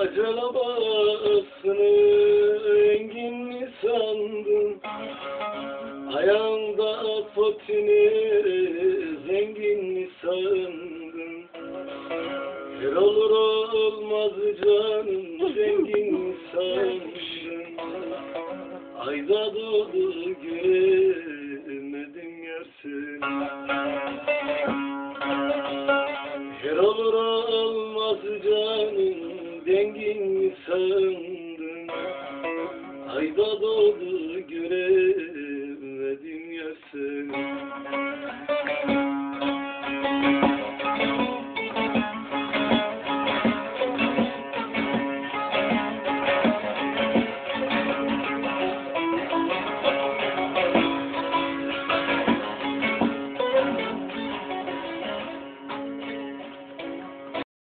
arabasını engin mi sandın? Ayağında potini zengin mi sandın? Her olur olmaz canım zengin mi sandın? Ayda doğdu göremedim yer seni. Her olur sağındım Ayda doğdu güneş